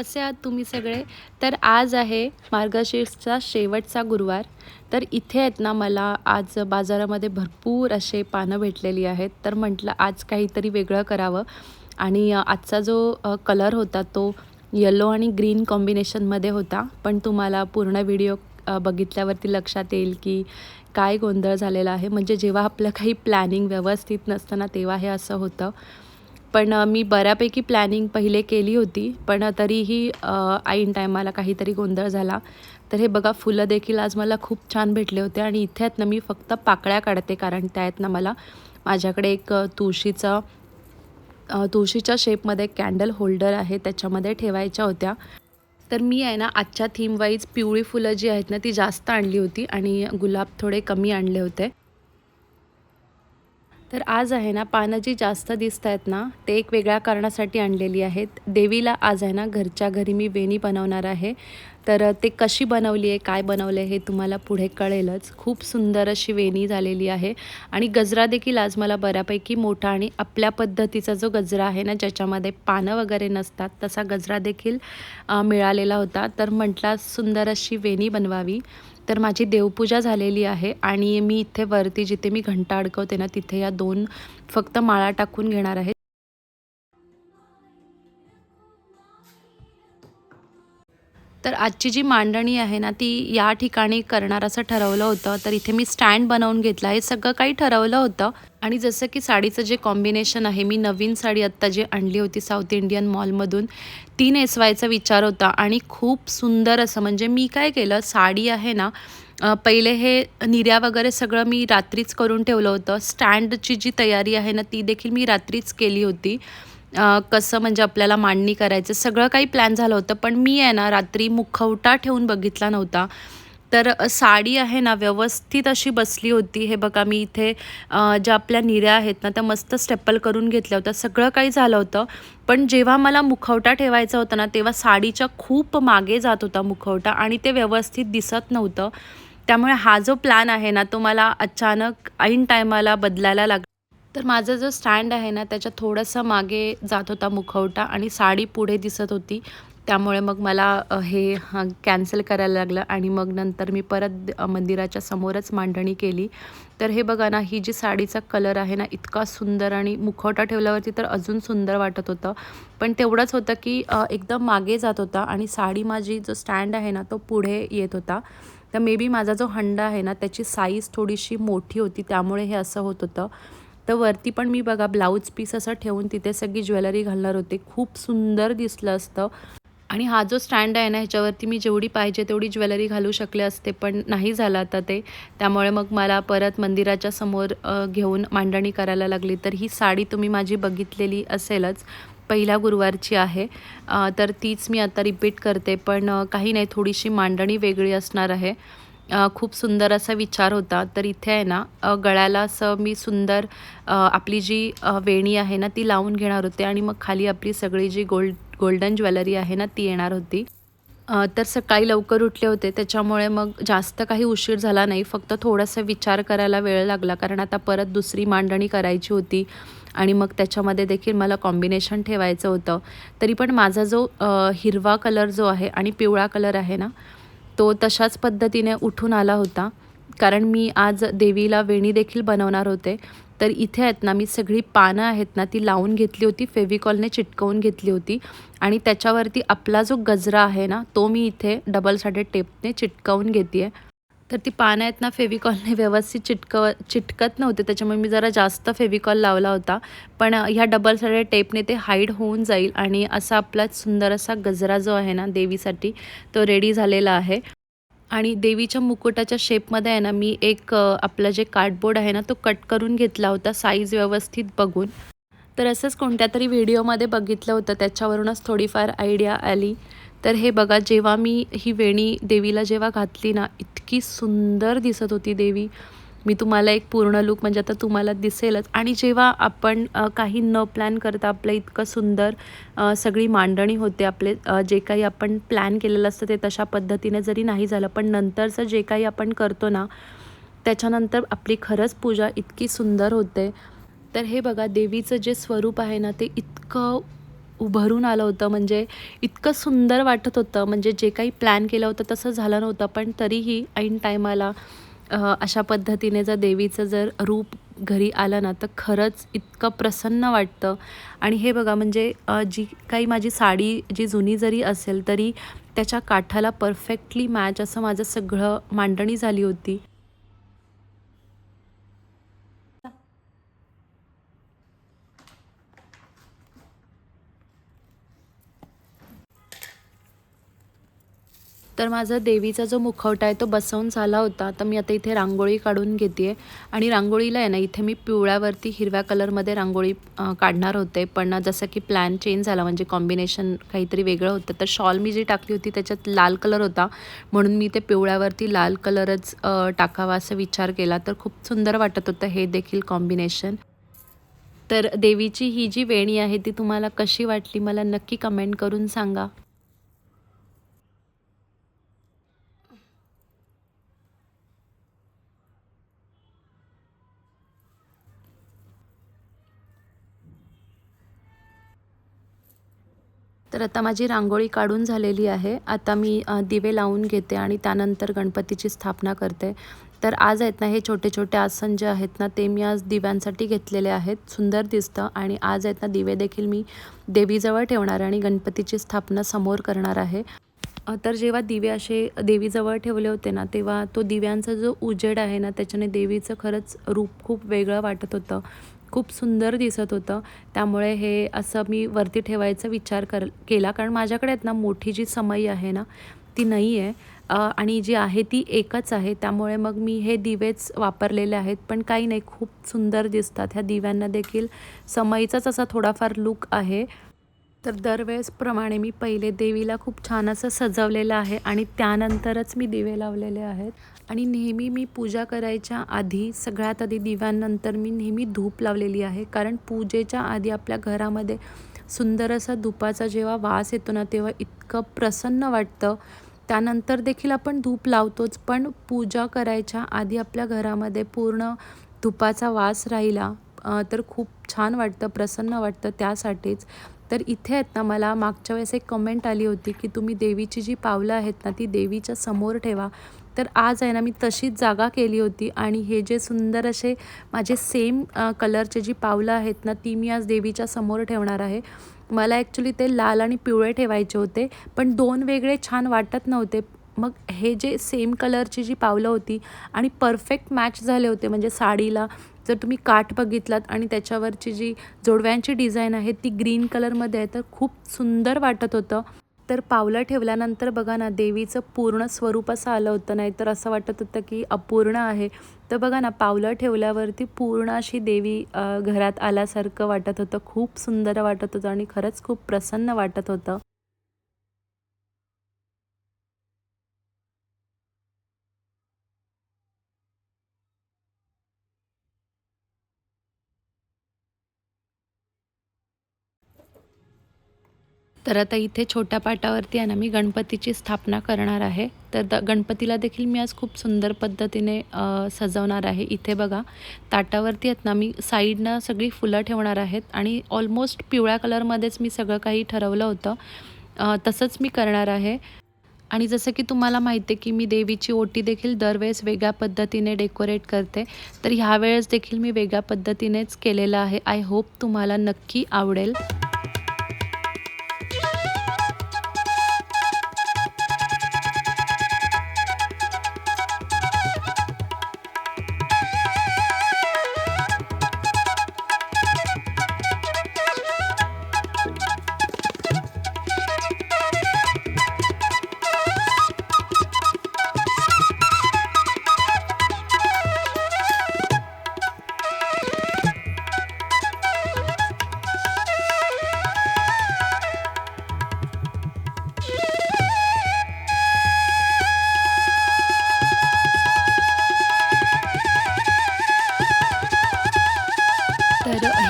कसे आहात तुम्ही सगळे? तर आज आहे मार्गशीर्षचा शेवटचा गुरुवार. तर इथे आहेत ना मला आज बाजारामध्ये भरपूर असे पानं भेटलेली आहेत. तर म्हटलं आज काहीतरी वेगळं करावं. आणि आजचा जो कलर होता तो येलो आणि ग्रीन कॉम्बिनेशनमध्ये होता. पण तुम्हाला पूर्ण व्हिडिओ बघितल्यावरती लक्षात येईल की काय गोंधळ झालेला आहे. म्हणजे जेव्हा आपलं काही प्लॅनिंग व्यवस्थित नसतं ना तेव्हा हे असं होतं. पण मी बऱ्यापैकी प्लॅनिंग पहिले केली होती पण तरीही ऐन टायमाला काहीतरी गोंधळ झाला. तर हे बघा फुलं देखील आज मला खूप छान भेटले होते आणि इथे आहेत ना मी फक्त पाकळ्या काढते कारण त्या आहेत ना मला माझ्याकडे एक तुळशीचं तुळशीचा तुळशीच्या शेपमध्ये कॅन्डल होल्डर आहे त्याच्यामध्ये ठेवायच्या होत्या. तर मी आहे ना आजच्या थीमवाईज पिवळी फुलं जी आहेत ना ती जास्त आणली होती आणि गुलाब थोडे कमी आणले होते. तर आज आहे ना पानं जी जास्त दिसत आहेत ना ते एक वेगळ्या कारणासाठी आणलेली आहेत. देवीला आज आहे ना घरच्या घरी मी वेणी बनवणार आहे. तर ते कशी बनवली आहे काय बनवलं आहे हे तुम्हाला पुढे कळेलच. खूप सुंदर अशी वेणी झालेली आहे. आणि गजरा देखील आज मला बऱ्यापैकी मोठा आणि आपल्या पद्धतीचा जो गजरा आहे ना ज्याच्यामध्ये पानं वगैरे नसतात तसा गजरा देखील मिळालेला होता. तर म्हटला सुंदर अशी वेणी बनवावी. तर माझी देवपूजा झालेली आहे आणि मी इथे वरती जिथे मी घंटा अडकवते ना तिथे या दोन फक्त माळा टाकून घेणार आहे. तर आजची जी मांडणी आहे ना ती या ठिकाणी करणार असं ठरवलं होतं. तर इथे मी स्टँड बनवून घेतला हे सगळं काही ठरवलं होतं. आणि जसं की साडीचं जे कॉम्बिनेशन आहे मी नवीन साडी आत्ता जी आणली होती साऊथ इंडियन मॉलमधून ती नेसवायचा विचार होता. आणि खूप सुंदर असं म्हणजे मी काय केलं साडी आहे ना पहिले हे निर्या वगैरे सगळं मी रात्रीच करून ठेवलं होतं. स्टँडची जी तयारी आहे ना ती देखील मी रात्रीच केली होती. कसं म्हणजे आपल्याला मांडणी करायचं सगळं काही प्लॅन झालं होतं. पण मी आहे ना रात्री मुखवटा ठेवून बघितला नव्हता. तर साडी आहे ना व्यवस्थित अशी बसली होती. हे बघा मी इथे ज्या आपल्या निऱ्या आहेत ना त्या मस्त स्टेपल करून घेतल्या होत्या. सगळं काही झालं होतं. पण जेव्हा मला मुखवटा ठेवायचा होता ना तेव्हा साडीच्या खूप मागे जात होता मुखवटा आणि ते व्यवस्थित दिसत नव्हतं. त्यामुळे हा जो प्लॅन आहे ना तो मला अचानक ऐन टायमाला बदलायला लाग तर माझा जो स्टँड आहे ना त्याच्या थोडंसं मागे जात होता मुखवटा आणि साडी पुढे दिसत होती. त्यामुळे मग मला हे कॅन्सल करायला लागलं आणि मग नंतर मी परत मंदिराच्या समोरच मांडणी केली. तर हे बघा ना ही जी साडीचा कलर आहे ना इतका सुंदर आणि मुखवटा ठेवल्यावरती तर अजून सुंदर वाटत होतं. पण तेवढंच होतं की एकदम मागे जात होता आणि साडी माझी जो स्टँड आहे ना तो पुढे येत होता. तर मे बी माझा जो हंडा आहे ना त्याची साईज थोडीशी मोठी होती त्यामुळे हे असं होत होतं. तर वरती पण मी बघा ब्लाऊज पीस असं ठेवून तिथे सगळी ज्वेलरी घालणार होते. खूप सुंदर दिसलं असतं. आणि हा जो स्टँड आहे ना ह्याच्यावरती मी जेवढी पाहिजे तेवढी ज्वेलरी घालू शकले असते पण नाही झालं आता ते. त्यामुळे मग मला परत मंदिराच्या समोर घेऊन मांडणी करायला लागली. तर ही साडी तुम्ही माझी बघितलेली असेलच. पहिल्या गुरुवारची आहे. तर तीच मी आता रिपीट करते पण काही नाही थोडीशी मांडणी वेगळी असणार आहे. खूप सुंदर असा विचार होता. तर इथे आहे ना गळ्याला असं मी सुंदर आपली जी वेणी आहे ना ती लावून घेणार होते आणि मग खाली आपली सगळी जी गोल्ड गोल्डन ज्वेलरी आहे ना ती येणार होती. तर सकाळी लवकर उठले होते. त्याच्यामुळे मग जास्त काही उशीर झाला नाही. फक्त थोडासा विचार करायला वेळ लागला. कारण आता परत दुसरी मांडणी करायची होती आणि मग त्याच्यामध्ये देखील मला कॉम्बिनेशन ठेवायचं होतं. तरी पण माझा जो हिरवा कलर जो आहे आणि पिवळा कलर आहे ना तो तशाच पद्धतीने उठून आला होता. कारण मी आज देवीला वेणी देखील बनवणार होते. तर इथे आहेत ना मी सगळी पानं आहेत ना ती लावून घेतली होती. फेविकॉलने चिटकवून घेतली होती. आणि त्याच्यावरती आपला जो गजरा आहे ना तो मी इथे डबल साडेड टेपने चिटकवून घेते तर ती पानं आहेत ना फेविकॉलने व्यवस्थित चिटकव चिटकत नव्हते. त्याच्यामुळे मी जरा जास्त फेविकॉल लावला होता. पण ह्या डबल साडेड टेपने ते हाईड होऊन जाईल. आणि असा आपला सुंदर असा गजरा जो आहे ना देवीसाठी तो रेडी झालेला आहे. आणि देवीच्या मुकुटाच्या शेपमध्ये आहे ना मी एक आपला आपलं जे कार्डबोर्ड आहे ना तो कट करून घेतला होता साईज व्यवस्थित बघून. तर असंच कोणत्या तरी व्हिडिओमध्ये बघितलं होतं त्याच्यावरूनच थोडीफार आयडिया आली. तर हे बघा जेव्हा मी ही वेणी देवीला जेव्हा घातली ना इतकी सुंदर दिसत होती देवी. मी तुम्हाला एक पूर्ण लूक म्हणजे आता तुम्हाला दिसेलच. आणि जेव्हा आपण काही न प्लॅन करता आपलं इतकं सुंदर सगळी मांडणी होते आपले जे काही आपण प्लॅन केलेलं असतं ते तशा पद्धतीने जरी नाही झालं पण नंतरचं जे काही आपण करतो ना त्याच्यानंतर आपली खरंच पूजा इतकी सुंदर होते. तर हे बघा देवीचं जे स्वरूप आहे ना ते इतकं उभरून आलं होतं म्हणजे इतकं सुंदर वाटत होतं. म्हणजे जे काही प्लॅन केलं होतं तसं झालं नव्हतं पण तरीही ऐन टायमाला अशा पद्धतीने जर देवीचं जर रूप घरी आलं ना तर खरंच इतकं प्रसन्न वाटतं. आणि हे बघा म्हणजे जी काही माझी साडी जी जुनी जरी असेल तरी त्याच्या काठाला परफेक्टली मॅच असं माझं सगळं मांडणी झाली होती. तर माझा देवीचा जो मुखवटा आहे तो बसवून झाला होता. तर मी आता इथे रांगोळी काढून घेते आहे आणि रांगोळीला आहे ना इथे मी पिवळ्यावरती हिरव्या कलरमध्ये रांगोळी काढणार होते. पण जसं की प्लॅन चेंज झाला म्हणजे कॉम्बिनेशन काहीतरी वेगळं होतं. तर शॉल मी जी टाकली होती त्याच्यात लाल कलर होता. म्हणून मी ते पिवळ्यावरती लाल कलरच टाकावा असा विचार केला. तर खूप सुंदर वाटत होतं हे देखील कॉम्बिनेशन तर देवीची ही जी वेणी आहे ती तुम्हाला कशी वाटली? मला नक्की कमेंट करून सांगा. तर आता माझी रांगोळी काढून झालेली आहे. आता मी दिवे लावून घेते आणि त्यानंतर गणपतीची स्थापना करते. तर आज आहेत ना हे छोटे छोटे आसन जे आहेत ना ते मी आज दिव्यांसाठी घेतलेले आहेत. सुंदर दिसतं आणि आज आहेत ना दिवे देखील मी देवीजवळ ठेवणार आहे आणि गणपतीची स्थापना समोर करणार आहे. तर जेव्हा दिवे असे देवीजवळ ठेवले होते ना तेव्हा तो दिव्यांचा जो उजेड आहे ना त्याच्याने देवीचं खरंच रूप खूप वेगळं वाटत होतं. खूप सुंदर दिसत होतं. त्यामुळे हे असं मी वरती ठेवायचा विचार कर केला. कारण माझ्याकडे आहेत ना मोठी जी समई आहे ना ती नाही आहे आणि जी आहे ती एकच आहे. त्यामुळे मग मी हे दिवेच वापरलेले आहेत. पण काही नाही खूप सुंदर दिसतात ह्या दिव्यांना देखील. समईचाच असा थोडाफार लूक आहे. तर दरवेळेसप्रमाणे मी पहिले देवीला खूप छान असं सजवलेलं आहे आणि त्यानंतरच मी दिवे लावलेले आहेत. आणि नेहमी मी पूजा करायच्या आधी सगळ्यात आधी दिव्यांनंतर मी नेहमी धूप लावलेली आहे. कारण पूजेच्या आधी आपल्या घरामध्ये सुंदर असा धुपाचा जेव्हा वास येतो ना तेव्हा इतकं प्रसन्न वाटतं. त्यानंतर देखील आपण धूप लावतोच पण पूजा करायच्या आधी आपल्या घरामध्ये पूर्ण धुपाचा वास राहिला तर खूप छान वाटतं प्रसन्न वाटतं त्यासाठीच. तर इथे आहेत ना मला मागच्या वेळेस एक कमेंट आली होती की तुम्ही देवीची जी पावलं आहेत ना ती देवीच्या समोर ठेवा. तर आज आहे ना मी तशीच जागा केली होती आणि हे जे सुंदर असे माझे सेम कलरचे जी पावलं आहेत ना ती मी आज देवीच्या समोर ठेवणार आहे. मला ॲक्च्युली ते लाल आणि पिवळे ठेवायचे होते पण दोन वेगळे छान वाटत नव्हते. मग हे जे सेम कलरची जी पावलं होती आणि परफेक्ट मॅच झाले होते म्हणजे साडीला जर तुम्ही काठ बघितलात आणि त्याच्यावरची जी जोडव्यांची डिझाईन आहे ती ग्रीन कलरमध्ये आहे तर खूप सुंदर वाटत होतं. तर पावलं ठेवल्यानंतर बघा ना देवीचं पूर्ण स्वरूप असं आलं होतं. नाही तर असं वाटत होतं की अपूर्ण आहे. तर बघा ना पावलं ठेवल्यावरती पूर्ण अशी देवी घरात आल्यासारखं वाटत होतं. खूप सुंदर वाटत होतं आणि खरंच खूप प्रसन्न वाटत होतं. तर आता इथे छोट्या पाटावरती आहे ना मी गणपतीची स्थापना करणार आहे. तर द गणपतीला देखील मी आज खूप सुंदर पद्धतीने सजवणार आहे. इथे बघा ताटावरती आहेत ना मी साईडनं सगळी फुलं ठेवणार आहेत आणि ऑलमोस्ट पिवळ्या कलरमध्येच मी सगळं काही ठरवलं होतं. तसंच मी करणार आहे. आणि जसं की तुम्हाला माहिती आहे की मी देवीची ओटी देखील दरवेळेस वेगळ्या पद्धतीने डेकोरेट करते. तर ह्यावेळेस देखील मी वेगळ्या पद्धतीनेच केलेलं आहे. आय होप तुम्हाला नक्की आवडेल.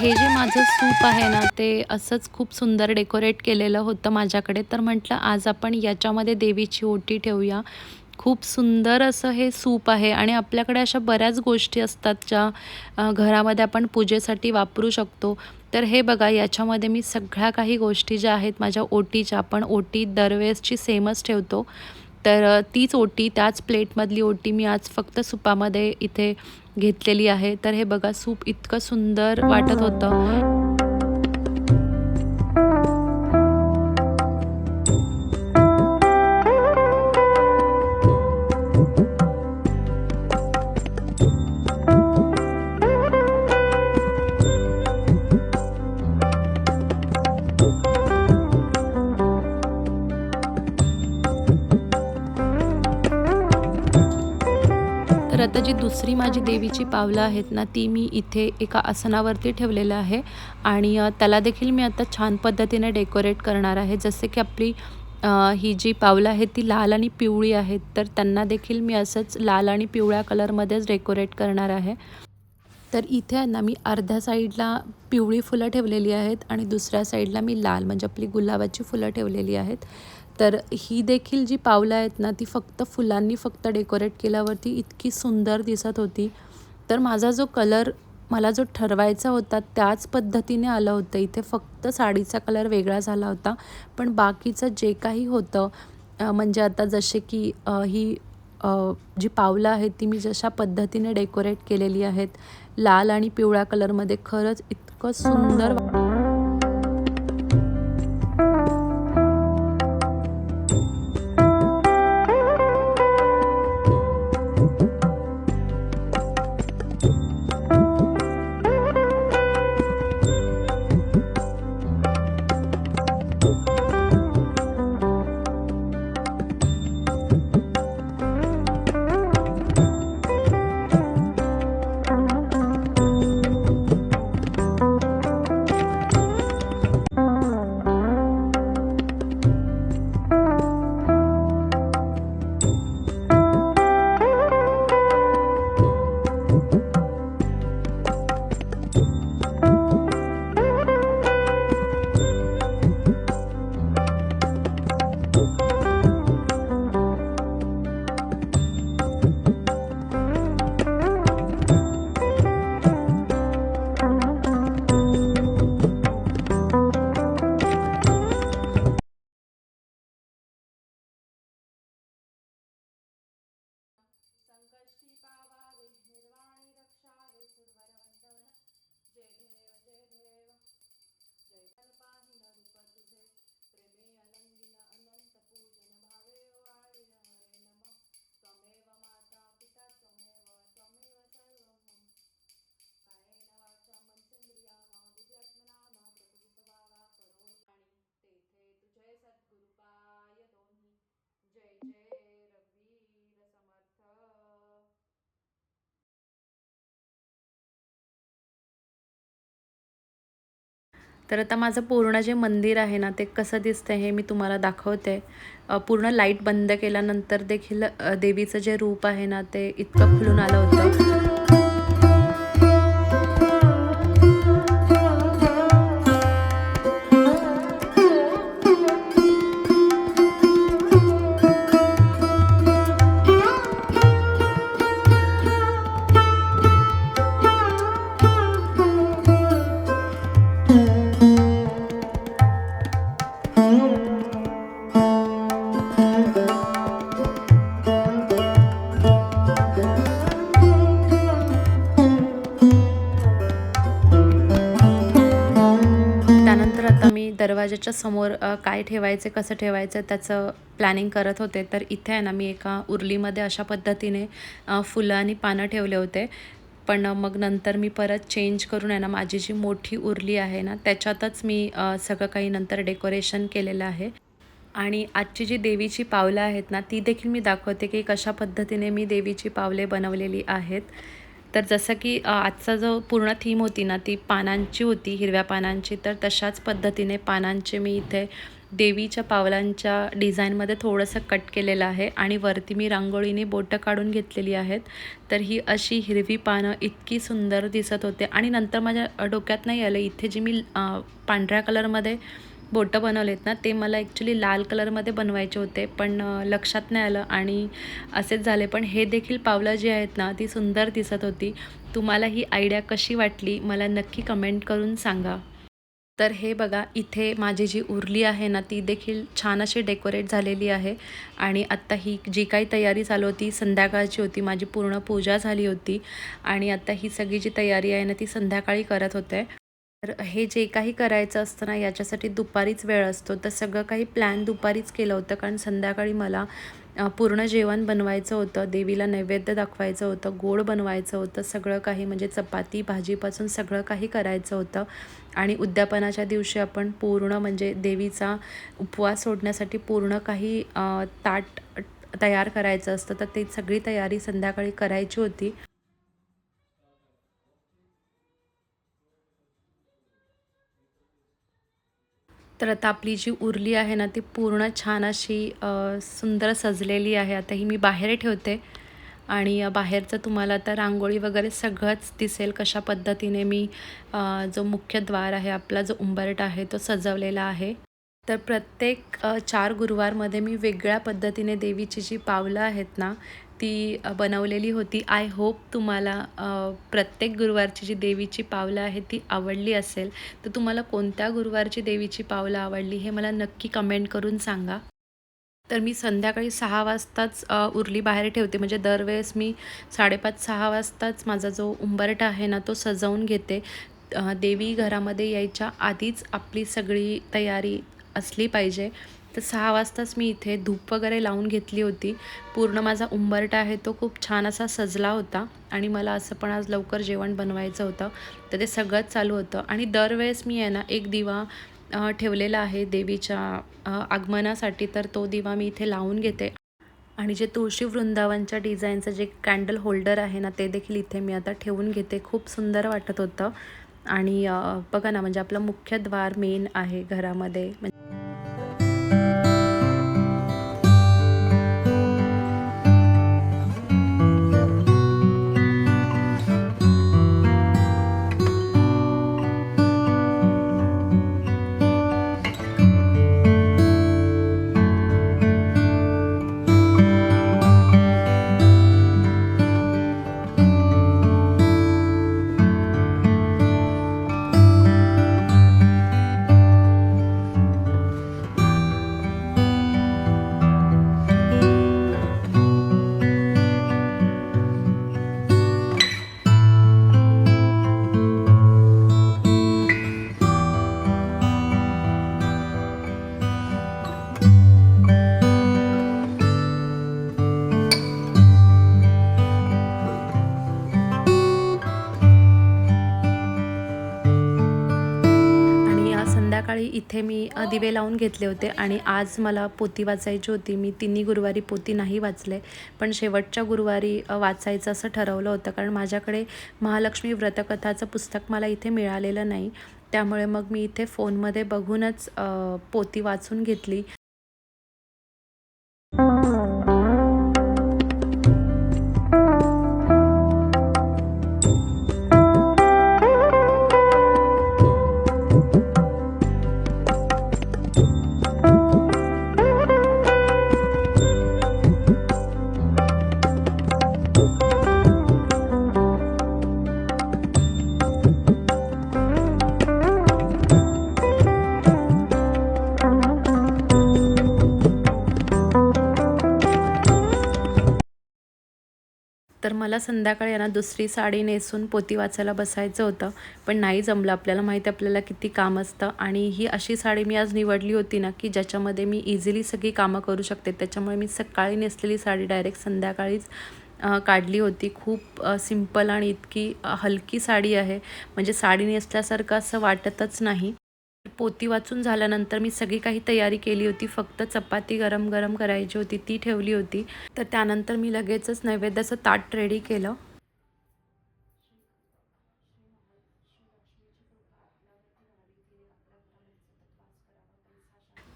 हे जे माझं सूप आहे ना ते असंच खूप सुंदर डेकोरेट केलेलं होतं माझ्याकडे. तर म्हटलं आज आपण याच्यामध्ये देवीची ओटी ठेवूया. खूप सुंदर असं हे सूप आहे आणि आपल्याकडे अशा बऱ्याच गोष्टी असतात ज्या घरामध्ये आपण पूजेसाठी वापरू शकतो. तर हे बघा याच्यामध्ये मी सगळ्या काही गोष्टी ज्या आहेत माझ्या ओटीच्या आपण ओटी दरवेळेसची सेमच ठेवतो. तर तीच ओटी त्याच प्लेटमधली ओटी मी आज फक्त सुपामध्ये इथे घेतलेली आहे. तर हे बघा सूप इतकं सुंदर वाटत होतं. दुसरी माझी देवीची पावलं आहेत ना ती मी इथे एका आसनावरती ठेवलेलं आहे. आणि त्याला देखील मी आता छान पद्धतीने डेकोरेट करणार आहे. जसे की आपली ही जी पावलं आहेत ती लाल आणि पिवळी आहेत तर त्यांना देखील मी असंच लाल आणि पिवळ्या कलरमध्येच डेकोरेट करणार आहे. तर इथे ना मी अर्ध्या साईडला पिवळी फुलं ठेवलेली आहेत आणि दुसऱ्या साईडला मी लाल म्हणजे आपली गुलाबाची फुलं ठेवलेली आहेत. तर ही देखील जी पावलं आहेत ना ती फक्त फुलांनी फक्त डेकोरेट केल्यावरती इतकी सुंदर दिसत होती. तर माझा जो कलर मला जो ठरवायचा होता त्याच पद्धतीने आलं होतं. इथे फक्त साडीचा कलर वेगळा झाला होता. पण बाकीचं जे काही होतं म्हणजे आता जसे की ही जी पावलं आहेत ती मी जशा पद्धतीने डेकोरेट केलेली आहेत लाल आणि पिवळ्या कलरमध्ये खरंच इतकं सुंदर तर आता माझं पूर्ण जे मंदिर आहे ना ते कसं दिसतं हे मी तुम्हाला दाखवते. पूर्ण लाइट बंद केल्यानंतर देखील देवीचं जे रूप आहे ना ते इतकं खुलून आलं होतं. दरवाजाच्या समोर काय ठेवायचे कसं ठेवायचं त्याचं प्लॅनिंग करत होते. तर इथे आहे ना मी एका उरलीमध्ये अशा पद्धतीने फुलं आणि पानं ठेवले होते. पण मग नंतर मी परत चेंज करून आहे ना माझी जी मोठी उरली आहे ना त्याच्यातच मी सगळं काही नंतर डेकोरेशन केलेलं आहे. आणि आजची जी देवीची पावलं आहेत ना ती देखील मी दाखवते की कशा पद्धतीने मी देवीची पावले बनवलेली आहेत. तर जसं की आजचा जो पूर्ण थीम होती ना ती पानांची होती हिरव्या पानांची तर तशाच पद्धतीने पानांचे मी इथे देवीच्या पावलांच्या डिझाईनमध्ये थोडंसं कट केलेलं आहे आणि वरती मी रांगोळीने बोटं काढून घेतलेली आहेत. तर ही अशी हिरवी पानं इतकी सुंदर दिसत होते आणि नंतर माझ्या डोक्यात नाही आलं इथे जी मी पांढऱ्या कलरमध्ये बोटं बनवलेत ना ते मला ॲक्च्युली लाल कलरमध्ये बनवायचे होते पण लक्षात नाही आलं आणि असेच झाले. पण हे देखील पावलं जी आहेत ना ती सुंदर दिसत होती. तुम्हाला ही आयडिया कशी वाटली मला नक्की कमेंट करून सांगा. तर हे बघा इथे माझी जी उरली आहे ना ती देखील छान अशी डेकोरेट झालेली आहे. आणि आत्ता ही जी काही तयारी चालू होती संध्याकाळची होती माझी पूर्ण पूजा झाली होती. आणि आत्ता ही सगळी जी तयारी आहे ना ती संध्याकाळी करत होते. तर हे जे काही करायचं असतं ना याच्यासाठी दुपारीच वेळ असतो. तर सगळं काही प्लॅन दुपारीच केलं होतं कारण संध्याकाळी मला पूर्ण जेवण बनवायचं होतं देवीला नैवेद्य दाखवायचं होतं गोड बनवायचं होतं सगळं काही म्हणजे चपाती भाजीपासून सगळं काही करायचं होतं. आणि उद्यापनाच्या दिवशी आपण पूर्ण म्हणजे देवीचा उपवास सोडण्यासाठी पूर्ण काही ताट तयार करायचं असतं. तर ती सगळी तयारी संध्याकाळी करायची होती. तर आता आपली जी उरली आहे ना ती पूर्ण छान अशी सुंदर सजलेली आहे. आता ही मी बाहेर ठेवते. आणि बाहेरचं तुम्हाला आता रांगोळी वगैरे सगळंच दिसेल कशा पद्धतीने मी जो मुख्य द्वार आहे आपला जो उंबरट आहे तो सजवलेला आहे. तर प्रत्येक चार गुरुवारमध्ये मी वेगळ्या पद्धतीने देवीची जी पावलं आहेत ना ती बनवलेली होती. आय होप तुम्हाला प्रत्येक गुरुवारची जी देवीची पावलं आहेत ती आवडली असेल. तर तुम्हाला कोणत्या गुरुवारची देवीची पावलं आवडली हे मला नक्की कमेंट करून सांगा. तर मी संध्याकाळी सहा वाजताच उरली बाहेर ठेवते. म्हणजे दरवेळेस मी साडेपाच सहा वाजताच माझा जो उंबरठा आहे ना तो सजवून घेते. देवी घरामध्ये यायच्या आधीच आपली सगळी तयारी असली पाहिजे. तर सहा वाजताच मी इथे धूप वगैरे लावून घेतली होती. पूर्ण माझा उंबरटा आहे तो खूप छान असा सजला होता आणि मला असं पण आज लवकर जेवण बनवायचं होतं. तर ते सगळंच चालू होतं आणि दरवेळेस मी आहे ना एक दिवा ठेवलेला आहे देवीच्या आगमनासाठी. तर तो दिवा मी इथे लावून घेते. आणि जे तुळशी वृंदावनच्या डिझाईनचं जे कॅन्डल होल्डर आहे ना ते देखील इथे मी आता ठेवून घेते. खूप सुंदर वाटत होतं. आणि बघा ना म्हणजे आपलं मुख्य द्वार मेन आहे घरामध्ये. म्हणजे सकाळी इथे मी दिवे लावून घेतले होते आणि आज मला पोती वाचायची होती. मी तिन्ही गुरुवारी पोती नाही वाचले पण शेवटच्या गुरुवारी वाचायचं असं ठरवलं होतं. कारण माझ्याकडे महालक्ष्मी व्रतकथाचं पुस्तक मला इथे मिळालेलं नाही. त्यामुळे मग मी इथे फोनमध्ये बघूनच पोती वाचून घेतली. मला संध्याकाळी ना दुसरी साडी नेसून पोती वाचायला बसायचं होतं. पण नाही जमलं आपल्याला. माहिती आहे आपल्याला किती काम असतं. आणि ही अशी साडी मी आज निवडली होती ना की ज्याच्यामध्ये मी इझिली सगळी कामं करू शकते. त्याच्यामुळे मी सकाळी नेसलेली साडी डायरेक्ट संध्याकाळीच काढली होती. खूप सिंपल आणि इतकी हलकी साडी आहे. म्हणजे साडी नेसल्यासारखं असं वाटतच नाही. पोती वाचून झाल्यानंतर मी सगळी काही तयारी केली होती. फक्त चपाती गरम गरम करायची होती ती ठेवली होती. तर त्यानंतर मी लगेचच नैवेद्याचं ताट रेडी केलं.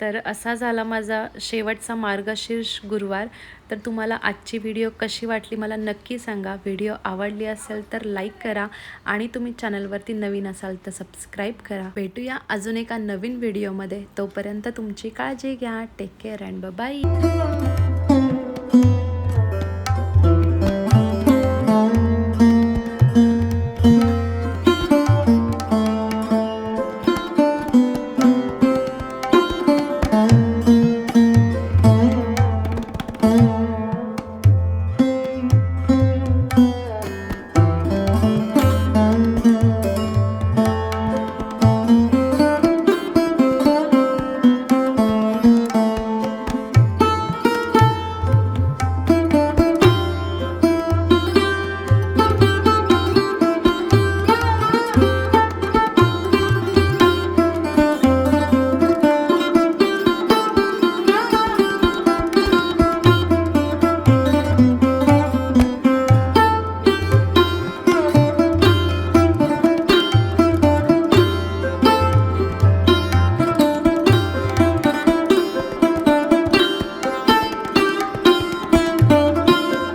तर असा झाला माझा शेवटचा मार्गशीर्ष गुरुवार. तर तुम्हाला आजची व्हिडिओ कशी वाटली मला नक्की सांगा. व्हिडिओ आवडली असेल तर लाईक करा आणि तुम्ही चॅनलवरती नवीन असाल तर सबस्क्राईब करा. भेटूया अजून एका नवीन व्हिडिओमध्ये. तोपर्यंत तुमची काळजी घ्या. Take care and bye.